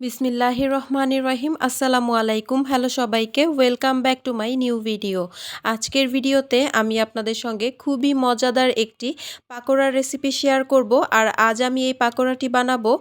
বিসমিল্লাহির রহমান রহিম। আসসালামু আলাইকুম। হ্যালো সবাইকে। Welcome back to my new video আজকের ভিডিওতে আমি আপনাদের সঙ্গে খুবই মজাদার একটি পাকোড়ার রেসিপি শেয়ার করব। আর আজ আমি এই পাকোড়াটি বানাবো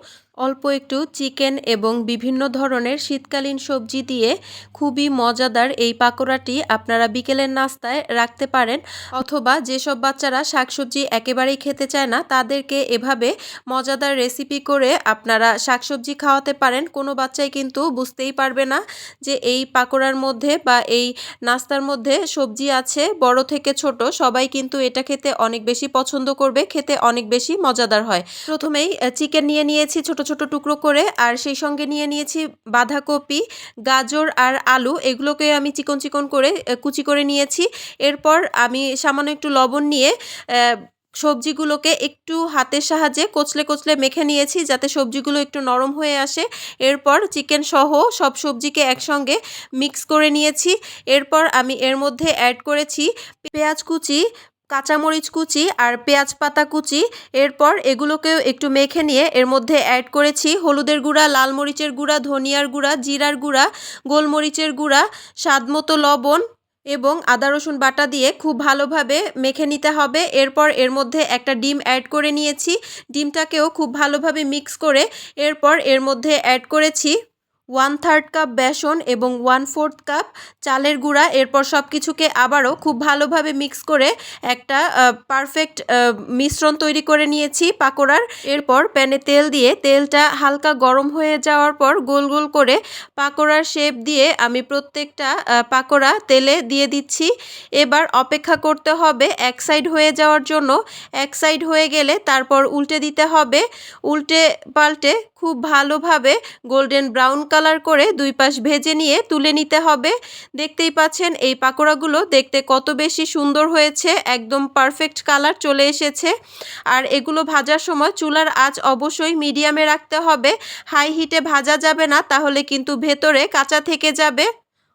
অল্প একটু চিকেন এবং বিভিন্ন ধরনের শীতকালীন সবজি দিয়ে খুবই মজাদার এই পাকোড়াটি আপনারা বিকেলের নাস্তায় রাখতে পারেন। অথবা যেসব বাচ্চারা শাকসবজি একেবারেই খেতে চায় না, তাদেরকে এভাবে মজাদার রেসিপি করে আপনারা শাকসবজি খাওয়াতে পারেন। কোনো বাচ্চাই কিন্তু বুঝতেই পারবে না যে এই পাকোড়ার মধ্যে বা এই নাস্তার মধ্যে সবজি আছে, বড় থেকে ছোট, সবাই কিন্তু এটা খেতে অনেক বেশি পছন্দ করবে, খেতে অনেক বেশি মজাদার হয়। প্রথমেই চিকেন নিয়ে নিয়েছি ছোট ছোট টুকরো করে আর সেই সঙ্গে নিয়ে নিয়েছি বাঁধাকপি, গাজর আর আলু। এগুলোকে আমি চিকন চিকন করে কুচি করে নিয়েছি। এরপর আমি সামান্য একটু লবণ নিয়ে সবজিগুলোকে একটু হাতের সাহায্যে কচলে কচলে মেখে নিয়েছি যাতে সবজিগুলো একটু নরম হয়ে আসে। এরপর চিকেন সহ সব সবজিকে একসঙ্গে মিক্স করে নিয়েছি। এরপর আমি এর মধ্যে অ্যাড করেছি পেঁয়াজ কুচি কাঁচামরিচ কুচি আর পেঁয়াজ পাতা কুচি। এরপর এগুলোকেও একটু মেখে নিয়ে এর মধ্যে অ্যাড করেছি হলুদের গুঁড়া, লাল মরিচের গুঁড়া, ধনিয়ার গুঁড়া, জিরার গুঁড়া, গোলমরিচের গুঁড়া স্বাদমতো লবণ এবং আদা, রসুন বাটা দিয়ে খুব ভালোভাবে মেখে নিতে হবে। এরপর এর মধ্যে একটা ডিম অ্যাড করে নিয়েছি। ডিমটাকেও খুব ভালোভাবে মিক্স করে এরপর এর মধ্যে অ্যাড করেছি ওয়ান থার্ড কাপ বেসন এবং ওয়ান ফোর্থ কাপ চালের গুঁড়া। এরপর সব কিছুকে আবারও খুব ভালোভাবে মিক্স করে একটা পারফেক্ট মিশ্রণ তৈরি করে নিয়েছি পাকোড়ার। এরপর প্যানে তেল দিয়ে তেলটা হালকা গরম হয়ে যাওয়ার পর গোল গোল করে পাকোড়ার শেপ দিয়ে আমি প্রত্যেকটা পাকোড়া তেলে দিয়ে দিচ্ছি। এবার অপেক্ষা করতে হবে এক সাইড হয়ে যাওয়ার জন্য। এক সাইড হয়ে গেলে তারপর উল্টে দিতে হবে। উল্টে পাল্টে খুব ভালোভাবে গোল্ডেন ব্রাউন কালার করে দুই পাশ ভেজে নিয়ে তুলে নিতে হবে। দেখতেই পাচ্ছেন এই পাকোড়াগুলো দেখতে কত বেশি সুন্দর হয়েছে, একদম পারফেক্ট কালার চলে এসেছে। আর এগুলো ভাজার সময় চুলার আঁচ অবশ্যই মিডিয়ামে রাখতে হবে। হাই হিটে ভাজা যাবে না, তাহলে কিন্তু ভেতরে কাঁচা থেকে যাবে।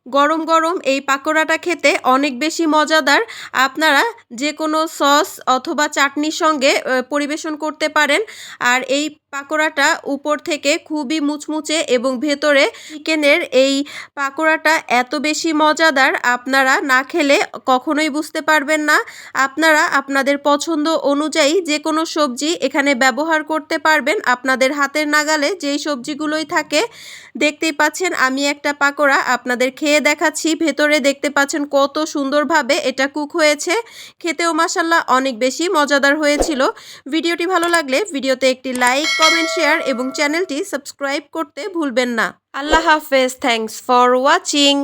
গরম গরম এই পাকোড়াটা খেতে অনেক বেশি মজাদার। আপনারা যে কোনো সস অথবা চাটনির সঙ্গে পরিবেশন করতে পারেন। আর এই পাকোড়াটা উপর থেকে খুবই মুচমুচে এবং ভেতরে চিকেনের এই পাকোড়াটা এত বেশি মজাদার, আপনারা না খেলে কখনোই বুঝতে পারবেন না। আপনারা আপনাদের পছন্দ অনুযায়ী যে কোনো সবজি এখানে ব্যবহার করতে পারবেন। আপনাদের হাতের নাগালে যেই সবজিগুলোই থাকে, দেখতেই পাচ্ছেন আমি একটা পাকোড়া আপনাদের খেয়ে দেখাচ্ছি। ভেতরে দেখতে পাচ্ছেন কত সুন্দরভাবে এটা কুক হয়েছে। খেতেও মাসাল্লাহ অনেক বেশি মজাদার হয়েছিল। ভিডিওটি ভালো লাগলে ভিডিওতে একটি লাইক কমেন্ট শেয়ার এবং চ্যানেলটি সাবস্ক্রাইব করতে ভুলবেন না। আল্লাহ হাফেজ। Thanks for watching